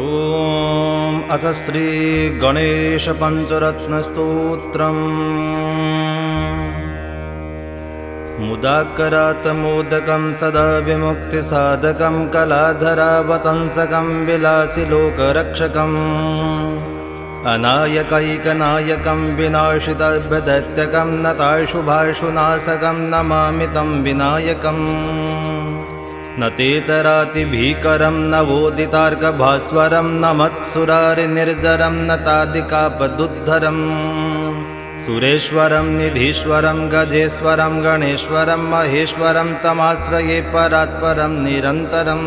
ॐ अथ श्रीगणेशपञ्चरत्नस्तोत्रम्। मुदाकरात् मोदकं सदा विमुक्तिसाधकं कलाधरावतंसकं विलासि लोकरक्षकम् अनायकैकनायकं विनाशितभ्यदैत्यकं नताशुभाशुनाशकं नमामि तं विनायकम् न तेतरातिभीकरं नवोदितार्कभास्वरं न मत्सुरारिनिर्जरं न तादिकापदुद्धरम् सुरेश्वरं निधीश्वरं गजेश्वरं गणेश्वरं महेश्वरं तमाश्रये परात्परं निरन्तरम्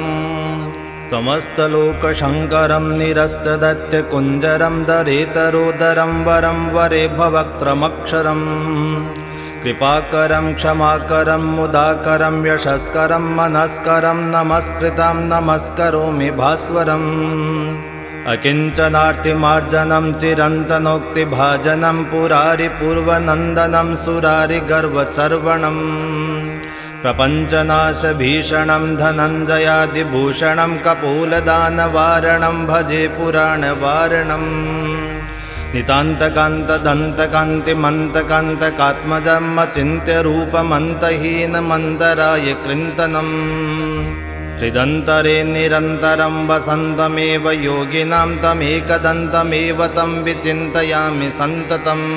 समस्तलोकशङ्करं निरस्तदत्यकुञ्जरं दरेतरोदरं वरं वरे भवक्त्रमक्षरम् कृपाकरं क्षमाकरं मुदाकरं यशस्करं मनस्करं नमस्कृतं नमस्करोमि भास्वरम्। अकिञ्चनार्तिमार्जनं चिरन्तनोक्तिभाजनं पुरारिपूर्वनन्दनं सुरारिगर्वचर्वणम्। प्रपञ्चनाशभीषणं धनञ्जयादिभूषणं कपोलदानवारणं भजे पुराणवारणम् नितान्तकान्तदन्तकान्तिमन्तकान्तकात्मजम् अचिन्त्यरूपमन्तहीनमन्तराय कृन्तनम्। हृदन्तरे निरन्तरं वसन्तमेव योगिनां तमेकदन्तमेव तं विचिन्तयामि सन्ततम्।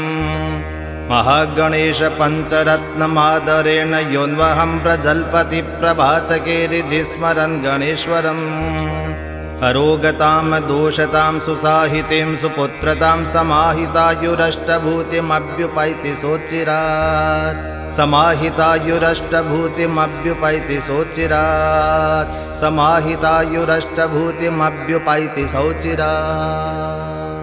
महागणेशपञ्चरत्नमादरेण योन्वहं प्रजल्पति प्रभातकेरिधि स्मरन् गणेश्वरम् अरोगतां दोषतां सुसाहितीं सुपुत्रतां समाहितायुरष्टभूतिमभ्युपैति सोच्चिरात् समाहितायुरष्टभूतिमभ्युपैति सोच्चिरात् समाहितायुरष्टभूतिमभ्युपैति सौचिरात्